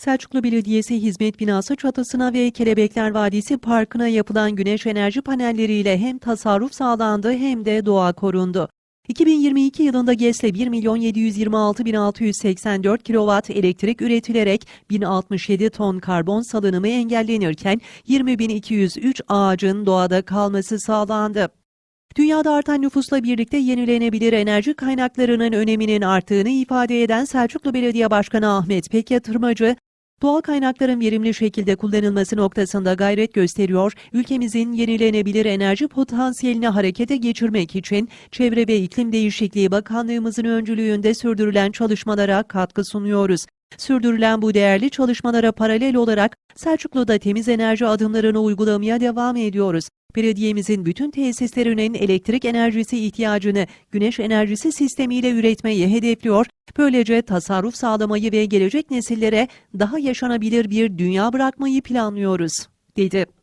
Selçuklu Belediyesi hizmet binası çatısına ve Kelebekler Vadisi Parkı'na yapılan güneş enerji panelleriyle hem tasarruf sağlandı hem de doğa korundu. 2022 yılında GES'le 1 milyon 726 bin 684 kilowatt elektrik üretilerek 1067 ton karbon salınımı engellenirken 20 bin 203 ağacın doğada kalması sağlandı. Dünyada artan nüfusla birlikte yenilenebilir enerji kaynaklarının öneminin arttığını ifade eden Selçuklu Belediye Başkanı Ahmet Pek Yatırmacı, doğal kaynakların verimli şekilde kullanılması noktasında gayret gösteriyor, ülkemizin yenilenebilir enerji potansiyelini harekete geçirmek için Çevre ve İklim Değişikliği Bakanlığımızın öncülüğünde sürdürülen çalışmalara katkı sunuyoruz. Sürdürülen bu değerli çalışmalara paralel olarak Selçuklu'da temiz enerji adımlarını uygulamaya devam ediyoruz. Belediyemizin bütün tesislerinin elektrik enerjisi ihtiyacını güneş enerjisi sistemiyle üretmeyi hedefliyor. Böylece tasarruf sağlamayı ve gelecek nesillere daha yaşanabilir bir dünya bırakmayı planlıyoruz, dedi.